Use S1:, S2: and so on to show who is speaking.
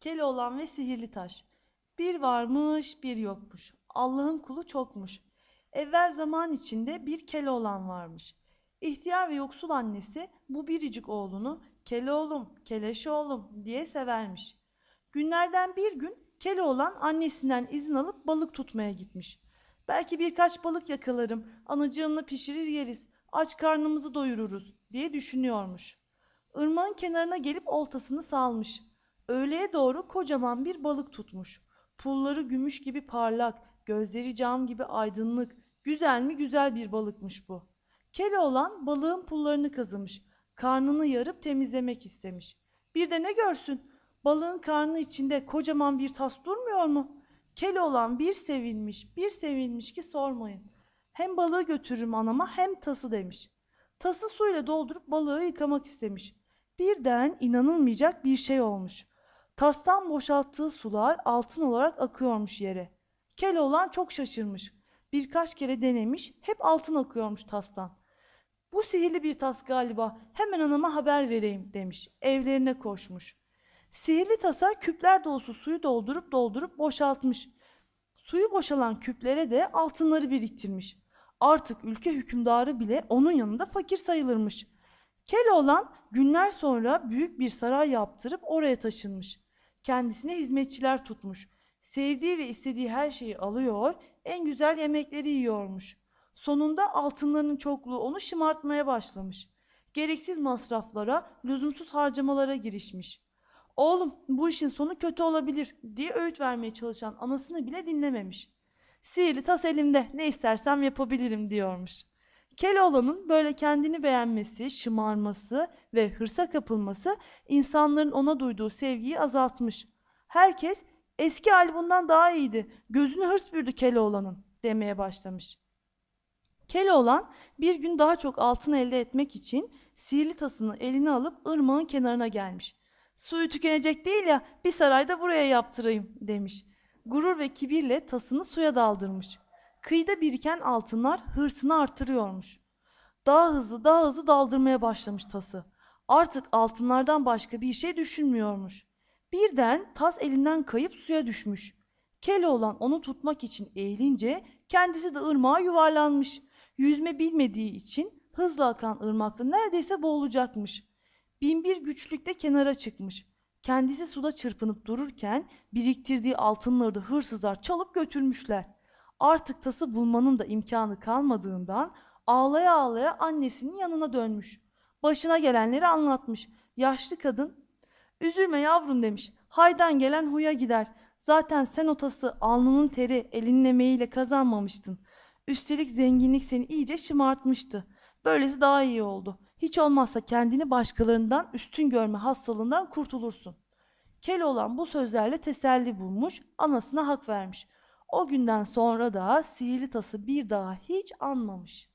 S1: Keloğlan ve Sihirli Taş Bir varmış bir yokmuş. Allah'ın kulu çokmuş. Evvel zaman içinde bir Keloğlan varmış. İhtiyar ve yoksul annesi bu biricik oğlunu Keloğlum, Keleşoğlum diye severmiş. Günlerden bir gün Keloğlan annesinden izin alıp balık tutmaya gitmiş. Belki birkaç balık yakalarım, anacığımla pişirir yeriz, aç karnımızı doyururuz diye düşünüyormuş. Irmağın kenarına gelip oltasını salmış. Öğleye doğru kocaman bir balık tutmuş. Pulları gümüş gibi parlak, gözleri cam gibi aydınlık, güzel mi güzel bir balıkmış bu. Keloğlan balığın pullarını kazımış, karnını yarıp temizlemek istemiş. Bir de ne görsün, balığın karnı içinde kocaman bir tas durmuyor mu? Keloğlan bir sevinmiş, bir sevinmiş ki sormayın. Hem balığı götürürüm anama hem tası demiş. Tası suyla doldurup balığı yıkamak istemiş. Birden inanılmayacak bir şey olmuş. Tastan boşalttığı sular altın olarak akıyormuş yere. Keloğlan çok şaşırmış. Birkaç kere denemiş, hep altın akıyormuş tastan. Bu sihirli bir tas galiba, hemen anama haber vereyim demiş. Evlerine koşmuş. Sihirli tasa küpler dolusu suyu doldurup doldurup boşaltmış. Suyu boşalan küplere de altınları biriktirmiş. Artık ülke hükümdarı bile onun yanında fakir sayılırmış. Keloğlan günler sonra büyük bir saray yaptırıp oraya taşınmış. Kendisine hizmetçiler tutmuş. Sevdiği ve istediği her şeyi alıyor, en güzel yemekleri yiyormuş. Sonunda altınlarının çokluğu onu şımartmaya başlamış. Gereksiz masraflara, lüzumsuz harcamalara girişmiş. Oğlum bu işin sonu kötü olabilir diye öğüt vermeye çalışan anasını bile dinlememiş. Sihirli tas elimde ne istersem yapabilirim diyormuş. Keloğlan'ın böyle kendini beğenmesi, şımarması ve hırsa kapılması insanların ona duyduğu sevgiyi azaltmış. Herkes eski hali bundan daha iyiydi, gözünü hırs bürüdü Keloğlan'ın demeye başlamış. Keloğlan bir gün daha çok altın elde etmek için sihirli tasını eline alıp ırmağın kenarına gelmiş. Suyu tükenecek değil ya bir sarayda buraya yaptırayım demiş. Gurur ve kibirle tasını suya daldırmış. Kıyıda biriken altınlar hırsını artırıyormuş. Daha hızlı daha hızlı daldırmaya başlamış tası. Artık altınlardan başka bir şey düşünmüyormuş. Birden tas elinden kayıp suya düşmüş. Keloğlan onu tutmak için eğilince kendisi de ırmağa yuvarlanmış. Yüzme bilmediği için hızla akan ırmakta neredeyse boğulacakmış. Binbir güçlükte kenara çıkmış. Kendisi suda çırpınıp dururken biriktirdiği altınları da hırsızlar çalıp götürmüşler. Artık tası bulmanın da imkanı kalmadığından ağlaya ağlaya annesinin yanına dönmüş. Başına gelenleri anlatmış. Yaşlı kadın, üzülme yavrum demiş. Haydan gelen huya gider. Zaten sen o tası alnının teri, elinin emeğiyle kazanmamıştın. Üstelik zenginlik seni iyice şımartmıştı. Böylesi daha iyi oldu. Hiç olmazsa kendini başkalarından üstün görme hastalığından kurtulursun. Keloğlan bu sözlerle teselli bulmuş, anasına hak vermiş. O günden sonra da sihirli tası bir daha hiç anmamış.